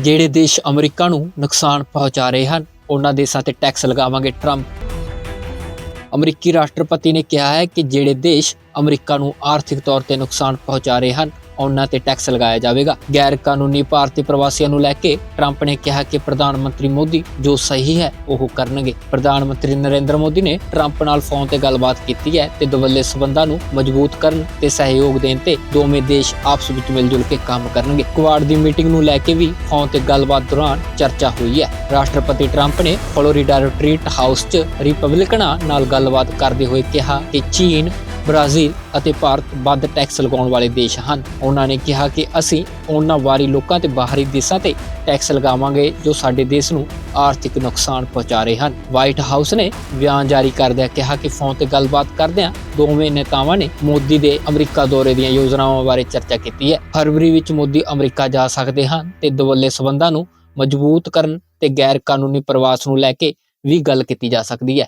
ਜਿਹੜੇ ਦੇਸ਼ ਅਮਰੀਕਾ ਨੂੰ ਨੁਕਸਾਨ ਪਹੁੰਚਾ ਰਹੇ ਹਨ, ਉਹਨਾਂ ਦੇਸ਼ਾਂ ਤੇ ਟੈਕਸ ਲਗਾਵਾਂਗੇ ਟਰੰਪ ਅਮਰੀਕੀ ਰਾਸ਼ਟਰਪਤੀ ਨੇ ਕਿਹਾ ਹੈ ਕਿ ਜਿਹੜੇ ਦੇਸ਼ ਅਮਰੀਕਾ ਨੂੰ ਆਰਥਿਕ ਤੌਰ ਤੇ ਨੁਕਸਾਨ ਪਹੁੰਚਾ ਰਹੇ ਹਨ ਉਹਨਾਂ ਤੇ ਟੈਕਸ ਲਗਾਇਆ ਜਾਵੇਗਾ। ਗੈਰ ਕਾਨੂੰਨੀ ਭਾਰਤੀ ਪ੍ਰਵਾਸੀਆਂ ਨੂੰ ਲੈ ਕੇ ਟਰੰਪ ਨੇ ਕਿਹਾ ਕਿ ਪ੍ਰਧਾਨ ਮੰਤਰੀ ਮੋਦੀ ਜੋ ਸਹੀ ਹੈ, ਉਹ ਕਰਨਗੇ। ਪ੍ਰਧਾਨ ਮੰਤਰੀ ਨਰਿੰਦਰ ਮੋਦੀ ਨੇ ਟਰੰਪ ਨਾਲ ਫੋਨ ਤੇ ਗੱਲਬਾਤ ਕੀਤੀ ਹੈ ਤੇ ਦੁਵੱਲੇ ਸਬੰਧਾਂ ਨੂੰ ਮਜ਼ਬੂਤ ਕਰਨ ਤੇ ਸਹਿਯੋਗ ਦੇਣ ਤੇ ਦੋਵੇਂ ਦੇਸ਼ ਆਪਸ ਵਿੱਚ ਮਿਲ ਜੁਲ ਕੇ ਕੰਮ ਕਰਨਗੇ। ਕੁਆਡ ਦੀ ਮੀਟਿੰਗ ਨੂੰ ਲੈ ਕੇ ਵੀ ਫੋਨ ਤੇ ਗੱਲਬਾਤ ਦੌਰਾਨ ਚਰਚਾ ਹੋਈ ਹੈ। ਰਾਸ਼ਟਰਪਤੀ ਟਰੰਪ ਨੇ ਫਲੋਰੀਡਾ ਰਿਟਰੀਟ ਹਾਊਸ 'ਚ ਰਿਪਬਲਿਕਨਾਂ ਨਾਲ ਗੱਲਬਾਤ ਕਰਦੇ ਹੋਏ ਕਿਹਾ ਕਿ ਚੀਨ ਬ੍ਰਾਜ਼ੀਲ ਅਤੇ ਭਾਰਤ ਵੱਧ ਟੈਕਸ ਲਗਾਉਣ ਵਾਲੇ ਦੇਸ਼ ਹਨ। ਉਹਨਾਂ ਨੇ ਕਿਹਾ ਕਿ ਅਸੀਂ ਉਹਨਾਂ ਵਾਰੀ ਲੋਕਾਂ ਤੇ ਬਾਹਰੀ ਦੇਸ਼ਾਂ ਤੇ ਟੈਕਸ ਲਗਾਵਾਂਗੇ ਜੋ ਸਾਡੇ ਦੇਸ਼ ਨੂੰ ਆਰਥਿਕ ਨੁਕਸਾਨ ਪਹੁੰਚਾ ਰਹੇ ਹਨ। ਵਾਈਟ ਹਾਊਸ ਨੇ ਬਿਆਨ ਜਾਰੀ ਕਰਦਿਆਂ ਕਿਹਾ ਕਿ ਫੋਨ ਤੇ ਗੱਲਬਾਤ ਕਰਦਿਆਂ ਦੋਵੇਂ ਨੇਤਾਵਾਂ ਨੇ ਮੋਦੀ ਦੇ ਅਮਰੀਕਾ ਦੌਰੇ ਦੀਆਂ ਯੋਜਨਾਵਾਂ ਬਾਰੇ ਚਰਚਾ ਕੀਤੀ ਹੈ। ਫਰਵਰੀ ਵਿੱਚ ਮੋਦੀ ਅਮਰੀਕਾ ਜਾ ਸਕਦੇ ਹਨ ਤੇ ਦੁਵੱਲੇ ਸਬੰਧਾਂ ਨੂੰ ਮਜ਼ਬੂਤ ਕਰਨ ਤੇ ਗੈਰ ਕਾਨੂੰਨੀ ਪ੍ਰਵਾਸ ਨੂੰ ਲੈ ਕੇ ਵੀ ਗੱਲ ਕੀਤੀ ਜਾ ਸਕਦੀ ਹੈ।